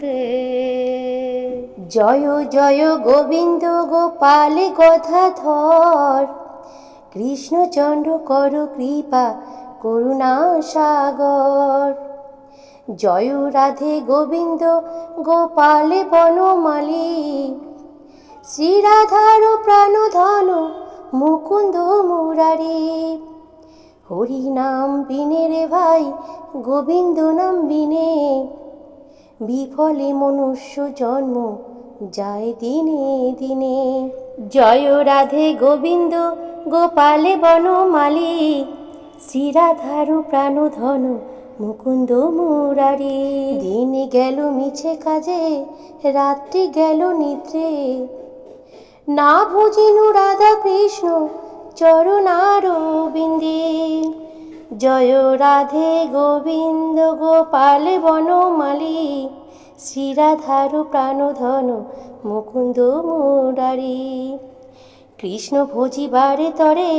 নমস্তুতে জয় জয় গোবিন্দ গোপাল গধাধর কৃষ্ণচন্দ্র কর কৃপা, করুণা সাগর। জয় রাধে গোবিন্দ গোপাল বনমালী শ্রীরাধার প্রাণধন মুকুন্দ মুরারি। হরি নাম বিনে রে ভাই, গোবিন্দ নাম বিনে। বিফলে মনুষ্য জন্ম, যায় দিনে দিনে। জয় রাধে গোবিন্দ, গোপালে বনমালী শ্রীরাধারু প্রাণধন মুকুন্দ মুরারি। দিন গেল মিছে কাজে, রাত্রি গেল নিদ্রে। না বুঝিনু রাধা কৃষ্ণ চরণার জয় রাধে গোবিন্দ গোপাল বনমালী শ্রীরাধার প্রাণধন মুকুন্দ মুরারি। কৃষ্ণ ভোজিবারে তরে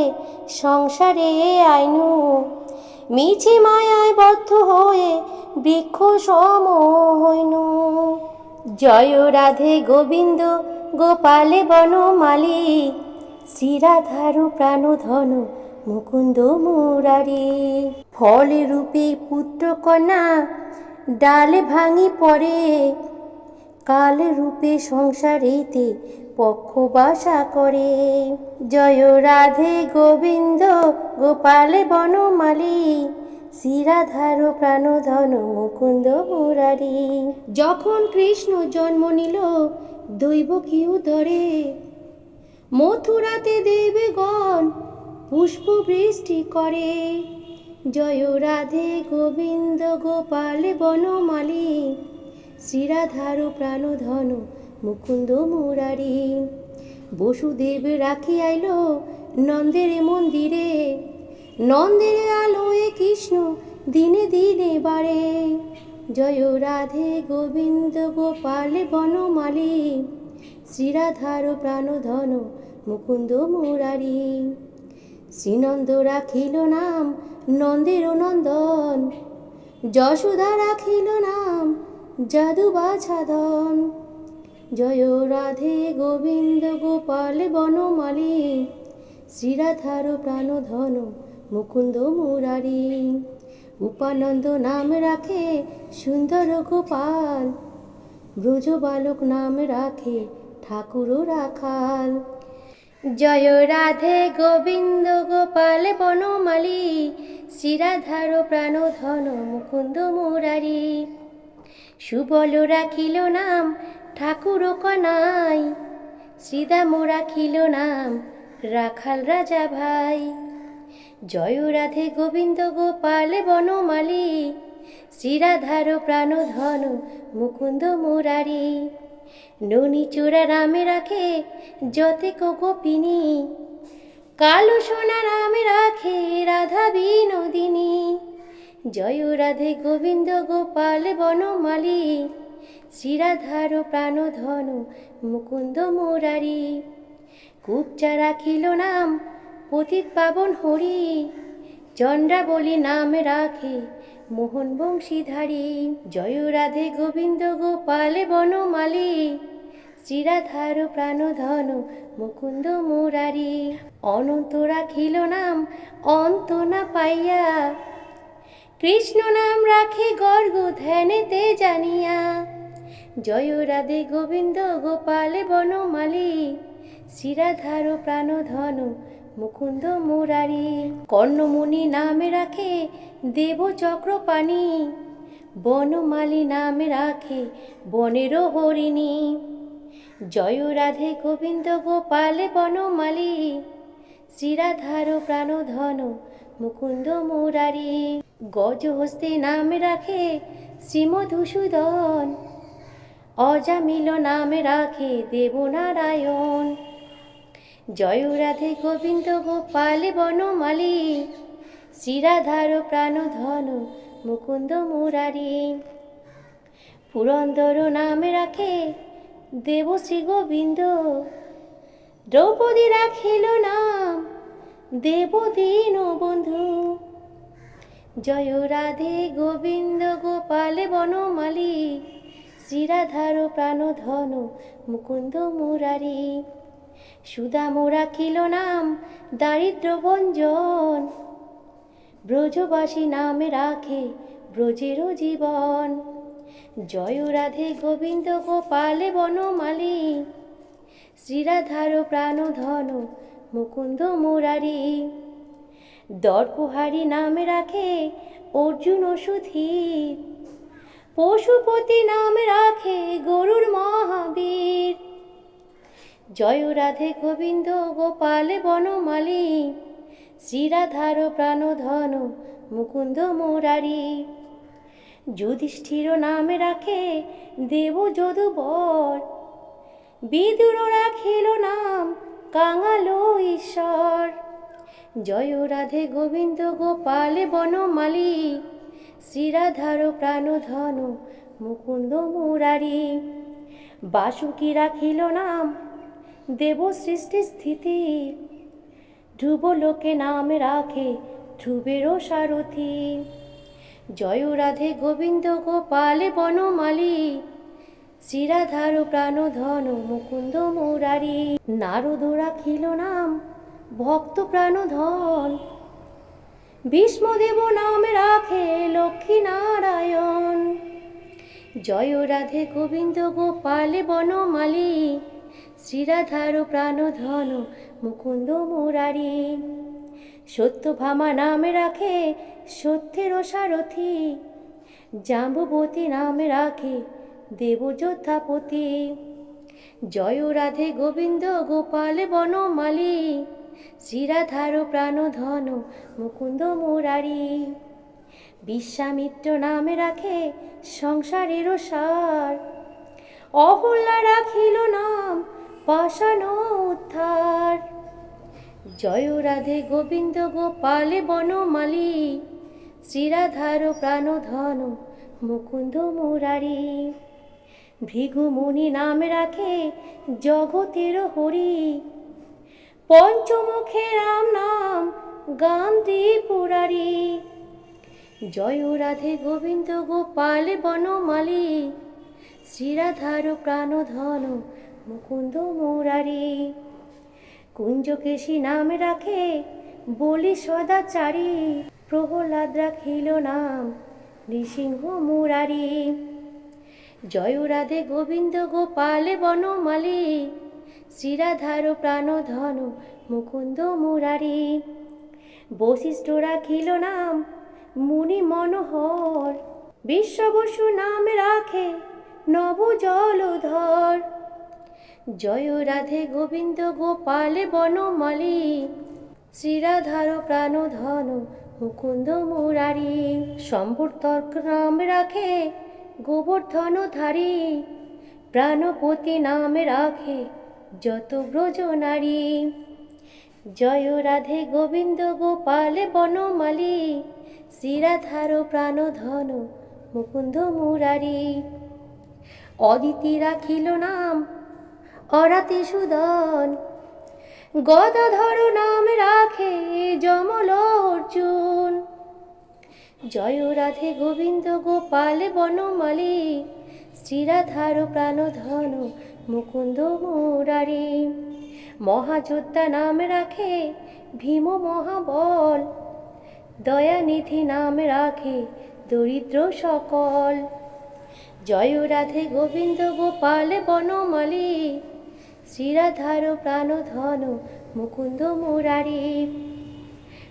সংসারে আইনু, মিছে মায়ায় বদ্ধ হয়ে বৃক্ষ সম হইনু। জয় রাধে গোবিন্দ গোপালে বনমালী শ্রীরাধারু প্রাণধন মুকুন্দ মুরারি ফলে রূপে পুত্র কন্যা ডালে ভাঙি পড়ে। কাল রূপে সংসারেতে পক্ষ বাসা করে। জয় রাধে গোবিন্দ, গোপালে বনমালী শ্রীরাধার প্রাণধন মুকুন্দ মুরারি। যখন কৃষ্ণ জন্ম নিল, দৈব কিউ ধরে। মথুরাতে দেবগণ পুষ্প বৃষ্টি করে। জয় রাধে গোবিন্দ, গোপাল বনমালী শ্রীরাধার প্রাণধন মুকুন্দ মুরারি। বসুদেব রাখি আইল নন্দের মন্দিরে। নন্দের আলোয় কৃষ্ণ দিনে দিনে বাড়ে। জয় রাধে গোবিন্দ, গোপাল বনমালী শ্রীরাধার প্রাণধন মুকুন্দ মুরারি। শ্রীনন্দ রাখিল নাম, নন্দের নন্দন। যশোদা রাখিল নাম জাদু বাছাদন জয় রাধে গোবিন্দ গোপাল বনমালী। শ্রীরাধার প্রাণধন মুকুন্দ মুরারি। উপানন্দ নাম রাখে সুন্দর গোপাল। ব্রজ বালক নাম রাখে ঠাকুর রাখাল। জয় রাধে গোবিন্দ গোপাল বনমালী, শ্রীরাধার প্রাণধন মুকুন্দ মুরারি। সুবল রাখিল নাম ঠাকুর কনাই, শ্রীদাম রাখিল নাম রাখাল রাজা ভাই। জয় রাধে গোবিন্দ গোপাল বনমালী, শ্রীরাধার প্রাণধন মুকুন্দ মুরারি। ননি চূড়া নামে রাখে যতেক গোপিনী কালো সোনা নামে রাখে রাধা বিনোদিনী। জয় রাধে গোবিন্দ গোপাল বনমালী। শ্রীরাধার প্রাণধন মুকুন্দ মুরারি। কুপচা রাখিল নাম পতিত পাবন হরি। চন্দ্রা বলি নাম রাখে মোহন বংশীধারী, জয় রাধে গোবিন্দ গোপাল বনমালী শ্রীরাধার প্রাণধন মুকুন্দ মুরারি। অনন্ত রাখিল নাম, অন্ত না পাইয়া। কৃষ্ণ নাম রাখে গর্গ ধ্যানেতে জানিয়া। জয় রাধে গোবিন্দ গোপাল বনমালী শ্রীরাধার প্রাণধন মুকুন্দ মুরারি কর্ণমুনি নামে রাখে দেব চক্রপাণি। বনমালী নামে রাখে বনের হরিণী। জয় রাধে গোবিন্দ গোপাল বনমালী। শ্রীরাধার প্রাণধন মুকুন্দ মুরারি গজ হস্তে নাম রাখে শ্রীমধুসূদন। অজামিল নামে রাখে দেবনারায়ণ। জয় রাধে গোবিন্দ, গোপাল বনমালী শ্রীরাধার প্রাণধন মুকুন্দ, মুরারি। পুরন্দর নামে রাখে দেবশ্রী গোবিন্দ। দ্রৌপদী রাখিল নাম দেবদীন বন্ধু। জয় রাধে গোবিন্দ, গোপাল বনমালী শ্রীরাধার প্রাণধন মুকুন্দ, মুরারি। সুদাম রাখিল নাম, দারিদ্র ভঞ্জন ব্রজবাসী নামে রাখে ব্রজেরও জীবন। জয় রাধে গোবিন্দ গোপালে বনমালী শ্রীরাধার প্রাণধন মুকুন্দ মুরারি। দর্পহারি নামে রাখে অর্জুন সুধীর পশুপতি নামে রাখে গরুর মহাবীর। জয় রাধে গোবিন্দ, গোপাল বনমালী শ্রীরাধার প্রাণধন মুকুন্দ মুরারি। যুধিষ্ঠির নামে রাখে দেব যদুবর। বিদুর রাখিল নাম কাঙালো ঈশ্বর। জয় রাধে গোবিন্দ, গোপাল বনমালী শ্রীরাধার প্রাণধন মুকুন্দ মুরারি। বাসুকি রাখিল নাম দেব সৃষ্টি স্থিতি। ধ্রুব লোকে নাম রাখে, ধ্রুবেরও সারথি। জয় রাধে গোবিন্দ গোপাল বনমালী শ্রীরাধার প্রাণধন মুকুন্দ মুরারি। নারদ রাখিল নাম, ভক্ত প্রাণধন ভীষ্মদেব নাম রাখে লক্ষ্মী নারায়ণ। জয় রাধে গোবিন্দ গোপাল বনমালী শ্রীরাধার প্রাণধন মুকুন্দ মুরারি। সত্যভামা নামে রাখে সত্যের সারথি। জাম্বুবতী নামে রাখে দেবযোদ্ধাপতি। জয় রাধে গোবিন্দ গোপাল বনমালী শ্রীরাধার প্রাণধন মুকুন্দ মুরারি। বিশ্বামিত্র নামে রাখে সংসারেরও সার। অহল্যা রাখিল নাম পাষাণ উদ্ধার। জয় রাধে গোবিন্দ গোপালে বনমালী, শ্রীরাধার প্রাণধন মুকুন্দ মুরারি। ভৃগুমুনি নামে রাখে জগতের হরি। পঞ্চমুখে রাম নাম গান পুরারি। জয় রাধে গোবিন্দ গোপাল বনমালী, শ্রীরাধার প্রাণধন মুকুন্দ মুরারি কুঞ্জকেশী নাম রাখে বলি সদাচারী। প্রহ্লাদ রাখিল নাম নৃসিংহ মুরারি জয় রাধে গোবিন্দ গোপাল বনমালী। শ্রীরাধার প্রাণধন মুকুন্দ মুরারি বশিষ্ঠ রাখিল নাম, মুনি মনোহর। বিশ্ববসু নাম রাখে নব জলধর। জয় রাধে গোবিন্দ গোপাল বনমালী শ্রীরাধার প্রাণধন মুকুন্দ মুরারি। সম্বর্তর্ক নাম রাখে গোবর্ধন ধারী। প্রাণপতি নাম রাখে যত ব্রজ নারী। জয় রাধে গোবিন্দ গোপাল বনমালী শ্রীরাধার প্রাণধন মুকুন্দ মুরারি। অদিতি রাখিল নাম অরাতে সুদন। গদাধর নাম রাখে যমল অর্জুন জয় রাধে গোবিন্দ গোপাল বনমালী শ্রীরাধার প্রাণধন মুকুন্দ মুরারি। মহাযোদ্ধা নাম রাখে ভীম মহাবল। দয়ানিধি নাম রাখে দরিদ্র সকল। জয় রাধে গোবিন্দ গোপাল বনমালী শ্রীরাধার প্রাণধন মুকুন্দ মুরারি।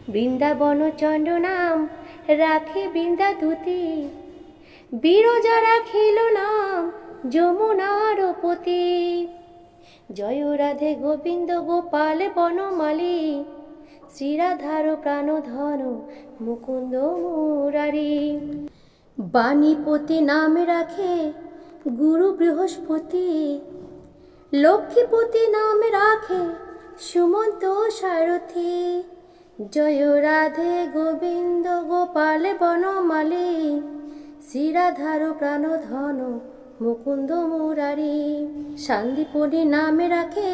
বৃন্দাবন চন্দ্র নাম রাখে বৃন্দাদূতি। বিরজা রাখিল নাম যমুনার পতি জয় রাধে গোবিন্দ গোপাল বনমালী শ্রীরাধার প্রাণধন মুকুন্দ মুরারি। বাণীপতি নামে রাখে গুরু বৃহস্পতি। লক্ষ্মীপতি নামে রাখে সুমন্ত সারথি। জয় রাধে গোবিন্দ গোপাল বনমালী শ্রীরাধার প্রাণ ধন মুকুন্দ মুরারি। শান্তিপতি নামে রাখে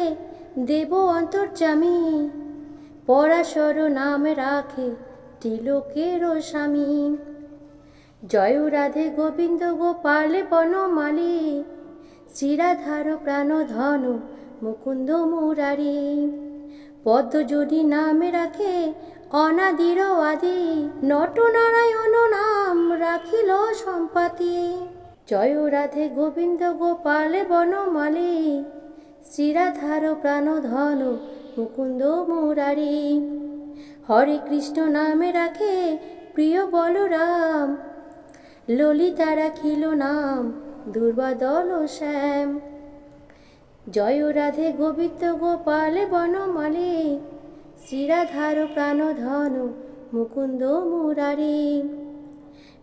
দেব অন্তর্জামী পরাশর নামে রাখে তিলকের স্বামী। জয় রাধে গোবিন্দ গোপাল বনমালী শ্রীরাধার প্রাণ ধন মুকুন্দ মুরারি। পদ্মজোড়ি নামে রাখে অনাদির আদি নটনারায়ণ নাম রাখিল সম্পাতি। জয় রাধে গোবিন্দ গোপাল বনমালী শ্রীরাধার প্রাণ ধন মুকুন্দ মুরারি। হরে কৃষ্ণ নামে রাখে প্রিয় বলরাম, ললিতা রাখিল নাম দুর্বাদল শ্যাম। জয় রাধে গোবিন্দ গোপাল বনমালী শ্রীরাধার প্রাণ ধন মুকুন্দ মুরারি।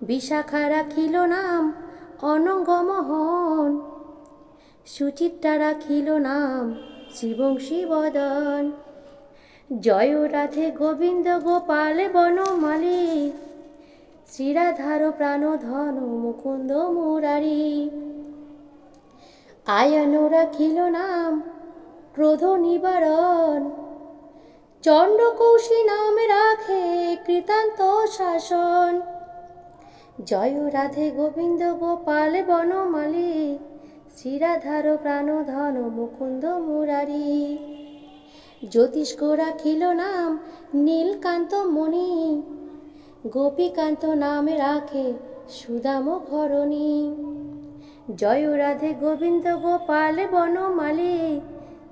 বিশাখা রাখিল নাম অনঙ্গমোহন সুচিত্রা রাখিল নাম শিবংশী বদন। জয় রাধে গোবিন্দ গোপাল বনমালী শ্রীরাধার প্রাণ ধন মুকুন্দ মুরারি আয়ানো রাখিল নাম, ক্রোধ নিবারণ। চন্দ্রকৌশী নাম রাখে কৃতান্ত শাসন। জয় রাধে গোবিন্দ গোপাল বনমালী শ্রীরাধার প্রাণ ধন মুকুন্দ মুরারি জ্যোতিষ্ক রাখিল নাম নীলকান্ত মণি গোপীকান্ত নামে রাখে সুদাম ঘরণী জয় রাধে গোবিন্দ গোপাল বনমালী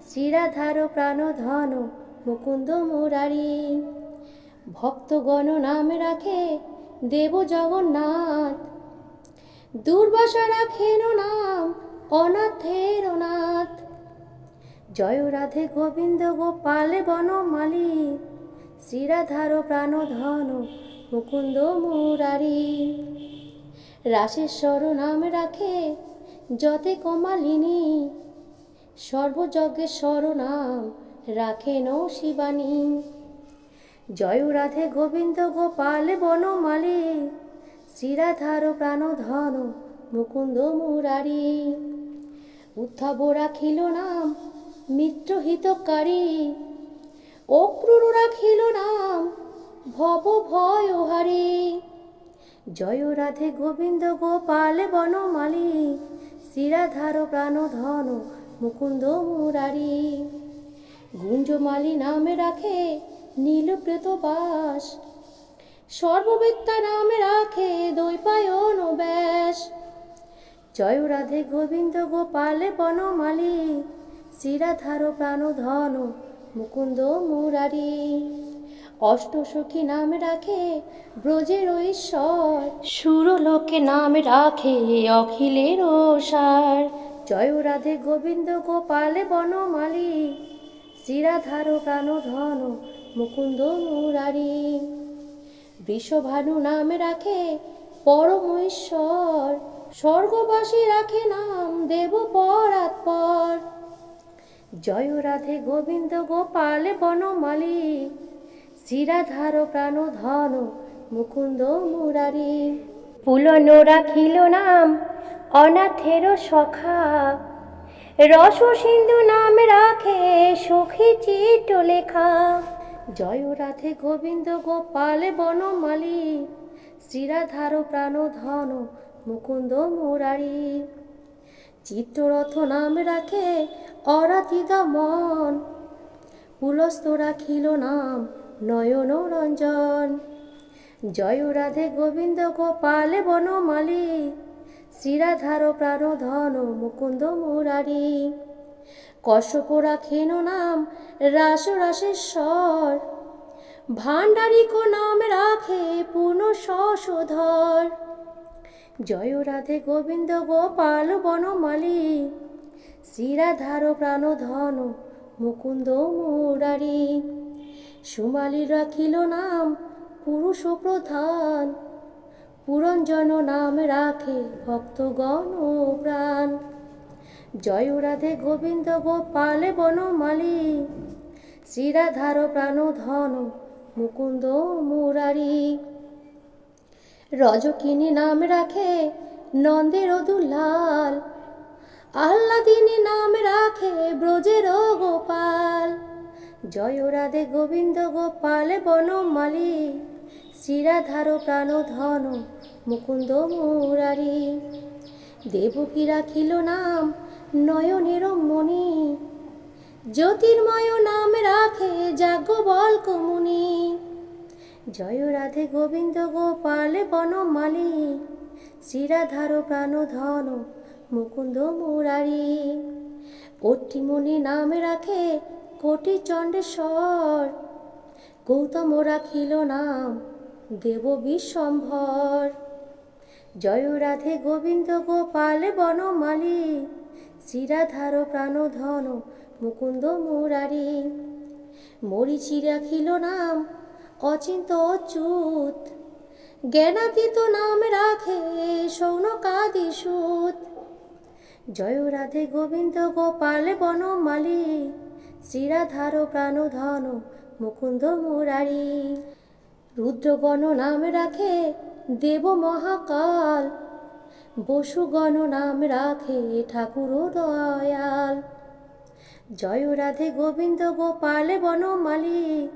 শ্রীরাধার প্রাণ ধন মুকুন্দ মুরারি। ভক্তগণ নামে রাখে দেব জগন্নাথ। দুর্বাসা রাখেন নাম অনাথের নাথ। জয় রাধে গোবিন্দ গোপাল বনমালী শ্রীরাধার প্রাণ ধন মুকুন্দ মুরারি। রাশেশ্বর নাম রাখে যতে কমালিনী। সর্বযজ্ঞেশ্বর নাম রাখেন শিবানী জয় রাধে গোবিন্দ গোপাল বনমালী শ্রীরাধার প্রাণ ধন মুকুন্দ মুরারি। উদ্ধব রাখিল নাম মিত্রহিতকারী। অক্রুর রাখিল নাম ভব ভয় হারি। জয় রাধে গোবিন্দ গোপাল বনমালী শিরাধার প্রাণ ধন মুকুন্দ মুরারি। গুঞ্জমালী নামে রাখে নীলপ্রেত বাস। সর্ববিদ্যা নামে রাখে দৈপায়ন ব্যাস। জয় রাধে গোবিন্দ গোপাল বনমালী শিরাধার প্রাণ ধন মুকুন্দ মুরারি। অষ্টসখী নাম রাখে ব্রজের ঈশ্বর সুরলোকে নাম রাখে অখিলের সার। জয় রাধে গোবিন্দ গোপাল বনমালী শ্রীরাধার প্রাণ ধন মুকুন্দ মুরারি। বৃষভানু নাম রাখে পরম ঈশ্বর স্বর্গবাসী রাখে নাম দেব পরাৎপর। জয় রাধে গোবিন্দ গোপাল বনমালী শ্রীরাধার প্রাণ ধন মুকুন্দ মুরারি। পুলন রাখিল নাম অনাথের সখা। রস সিন্ধু নাম রাখে সখী চিট লেখা। জয় রাধে গোবিন্দ গোপাল বনমালী শ্রীরাধার প্রাণ ধন মুকুন্দ মুরারি। চিত্ররথ নাম রাখে অরাধিকা মন। পুলস্ত রাখিল নাম নয়ন রঞ্জন। জয় রাধে গোবিন্দ গোপাল বনমালী শ্রীরাধার প্রাণ ধন মুকুন্দ মুরারি। কশ্যপ রাখেন নাম রাস রাসেশ্বর। ভাণ্ডারিক নাম রাখে পূর্ণ শশধর। জয় রাধে গোবিন্দ গোপাল বনমালী শ্রীরাধার প্রাণ ধন মুকুন্দ মুরারি। সুমালি রাখিল নাম, পুরুষ প্রধান। পুরঞ্জন নাম রাখে ভক্তগণ প্রাণ। জয় রাধে গোবিন্দ গোপালে বনমালী শ্রীরাধার প্রাণ ধন মুকুন্দ মুরারি। রজকিনী নাম রাখে নন্দের দুলাল আহ্লাদিনী নাম রাখে ব্রজের গোপাল। জয় রাধে গোবিন্দ গোপাল বনমালী শ্রীরাধার প্রাণ ধন মুকুন্দ মুরারি। দেবকী রাখিল নাম নয়নের মণি। জ্যোতির্ময় নাম রাখে যাজ্ঞবল কমুনি জয় রাধে গোবিন্দ গোপাল বনমালী শ্রীরাধার প্রাণ ধন মুকুন্দ মুরারি। অট্টিমণি নাম রাখে কোটি চণ্ডেশ্বর গৌতম রাখিল নাম, দেব বিশ্বম্ভর। জয় রাধে গোবিন্দ গোপাল বনমালী শ্রীরাধার প্রাণ ধন মুকুন্দ মুরারি। মরিচি রাখিল নাম, অচিন্ত অচ্যুত। জ্ঞানাতীত নাম রাখে সৌনকাদি সুত। জয় রাধে গোবিন্দ গোপাল বনমালী শ্রীরাধার প্রাণ ধন মুকুন্দ মুরারি। রুদ্রগণ নাম রাখে দেব মহাকাল। বসুগণ নাম রাখে ঠাকুর দয়াল। জয় রাধে গোবিন্দ গোপাল বনমালী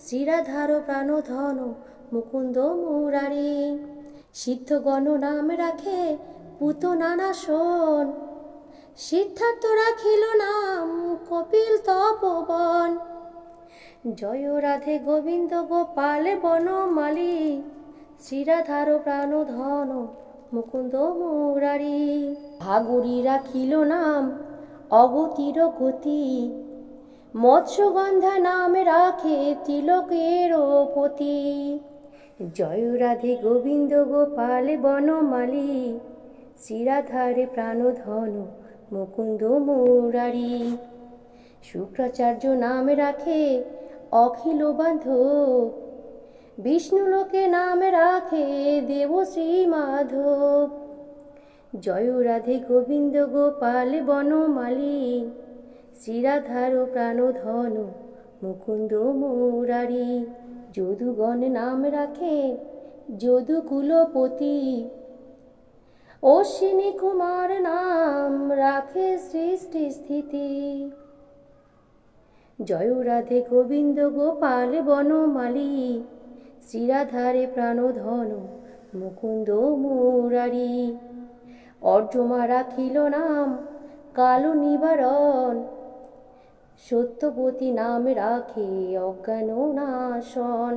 শ্রীরাধার প্রাণ ধন মুকুন্দ মুরারি। সিদ্ধগণ নাম রাখে পুত নানা শোন সিদ্ধার্থ রাখিল নাম কপিল তপবন। জয় রাধে গোবিন্দ গোপাল বনমালী শ্রীরাধার প্রাণ ধন মুকুন্দ মুরারি। ভাগুরি রাখিল নাম অগতির গতি, মৎস্যগন্ধা নাম রাখে তিলকের পতি। জয় রাধে গোবিন্দ গোপাল বনমালী শ্রীরাধারে প্রাণধন মুকুন্দ মুরারি শুক্রাচার্য নাম রাখে অখিল বান্ধব। বিষ্ণুলোকে নাম রাখে দেবশ্রী মাধব। জয় রাধে গোবিন্দ গোপাল বনমালী শ্রীরাধার প্রাণধন মুকুন্দ মুরারি যদুগণ নাম রাখে যদু কুলপতি অশ্বিনী কুমার নাম রাখে সৃষ্টি স্থিতি। জয় রাধে গোবিন্দ গোপাল বনমালী শ্রীরাধারে প্রাণধন মুকুন্দ মুরারি। অর্জমা রাখিল নাম কালো নিবারণ, সত্যবতী নাম রাখে অজ্ঞান নাশন।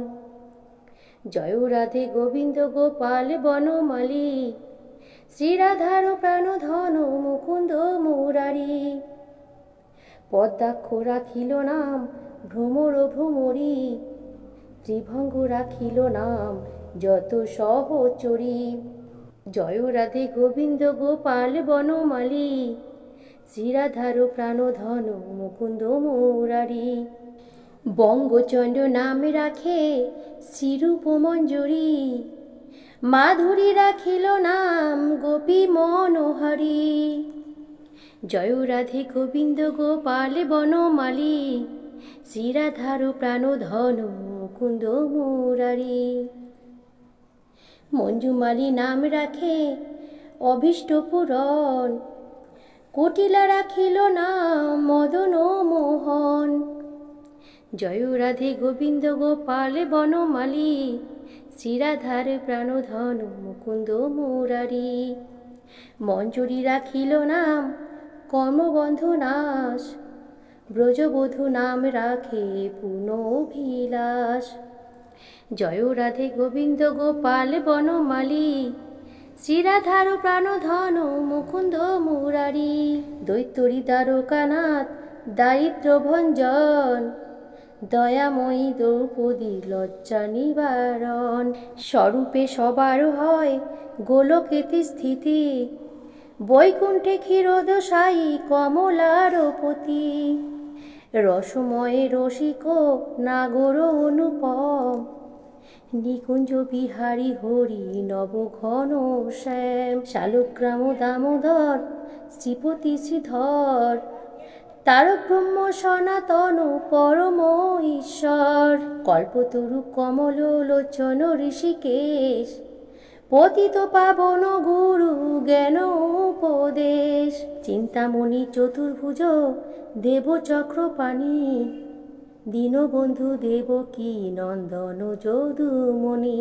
জয় রাধে গোবিন্দ গোপাল বনমালী শ্রীরাধার প্রাণধন মুকুন্দ মুরারি। পদ্মাক্ষ রাখিল নাম ভ্রমর ভ্রমরী। ত্রিভঙ্গ রাখিল নাম যত সহচরী। জয় রাধে গোবিন্দ গোপাল বনমালী। শ্রীরাধার প্রাণধন মুকুন্দ মুরারি। বঙ্গচন্দ্র নাম রাখে শিরূপ মঞ্জুরি মাধুরী রাখিল নাম গোপী মনোহরি। জয় রাধে গোবিন্দ গোপাল বনমালী। শ্রীরাধার প্রাণধন মুকুন্দ মুরারি। মঞ্জুমালি নাম রাখে অভীষ্ট পূরণ কোটিলা রাখিল নাম মদন মোহন। জয় রাধে গোবিন্দ গোপাল বনমালী। শ্রীরাধার প্রাণধন মুকুন্দ মুরারি। মঞ্জুরি রাখিল নাম, কর্মবন্ধ নাশ। ব্রজবধূ নাম রাখে পুন অভিলাষ। জয় রাধে গোবিন্দ গোপাল বনমালী। শ্রীরাধার প্রাণধন মুকুন্দ মুরারি। দৈত্যরী দ্বারকানাথ দারিদ্র ভঞ্জন। দয়াময়ী দ্রৌপদী লজ্জা নিবারণ স্বরূপে সবার হয় গোলকেতে স্থিতি। বৈকুণ্ঠে ক্ষীরোদশায়ী কমলার পতি রসময়ে রসিক নাগর অনুপম। নিকুঞ্জ বিহারী হরি নব ঘন শ্যাম। শালগ্রাম দামোদর শ্রীপতি শ্রীধর। তারক ব্রহ্ম সনাতন পরম ঈশ্বর। কল্পতরু কমল লোচন ঋষিকেশ, পতিত পাবন গুরু জ্ঞান উপদেশ চিন্তামণি চতুর্ভুজ দেব চক্রপাণি দীনবন্ধু দেব কি নন্দন যদুমণি।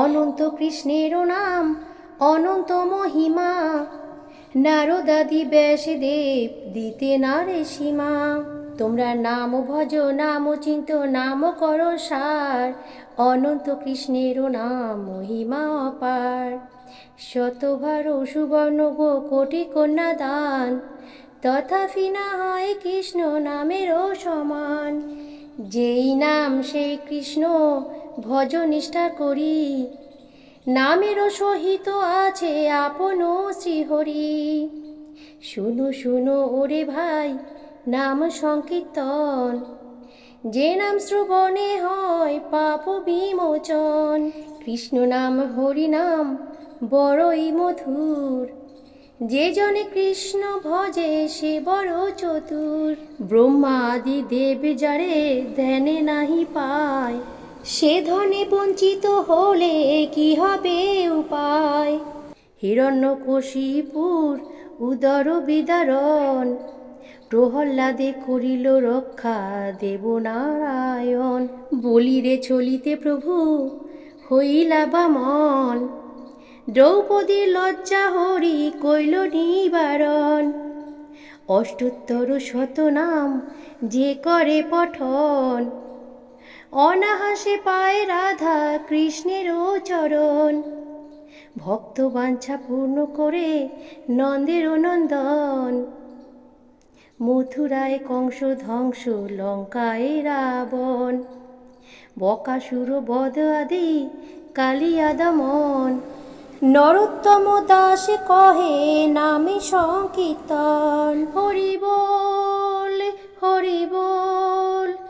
অনন্ত কৃষ্ণের নাম, অনন্ত মহিমা নারদাদি ব্যাসদেব দিতে নারে সীমা। তোমরা নাম ভজ, নাম চিন্ত, নাম কর সার। অনন্ত কৃষ্ণের নাম মহিমা অপার। শতভার সুবর্ণ গো কোটি কন্যা দান। তথাপি না হয় কৃষ্ণ নামেরও সমান। যেই নাম সেই কৃষ্ণ, ভজ নিষ্ঠা করি। নামেরও সহিত আছে আপন শ্রীহরি। শুনো শুনো ওরে ভাই, নাম সংকীর্তন। যে নাম শ্রবণে হয় পাপ বিমোচন। কৃষ্ণ নাম, হরি নাম, বড়ই মধুর। যে জনে কৃষ্ণ ভজে সে বড় চতুর। ব্রহ্মা আদি দেব যারে ধ্যানে নাহি পায়। সে ধনে বঞ্চিত হলে কি হবে উপায়? হিরণ্যকশিপুর উদর বিদারণ প্রহল্লাদে করিল রক্ষা দেবনারায়ণ। বলিরে চলিতে প্রভু, হইলা বামন। দ্রৌপদীর লজ্জা হরি কইল নিবারণ। অষ্টোত্তর শতনাম যে করে পঠন অনাহাসে পায় রাধা কৃষ্ণেরও চরণ। ভক্ত বাঞ্ছা পূর্ণ করে নন্দের নন্দন। মথুরায় কংস ধ্বংস, লঙ্কায় রাবণ। বকাসুর, বদ আদি, কালিয়া দমন। নরোত্তম দাস কহে, নামে সংকীর্তন। হরি বল হরি বল।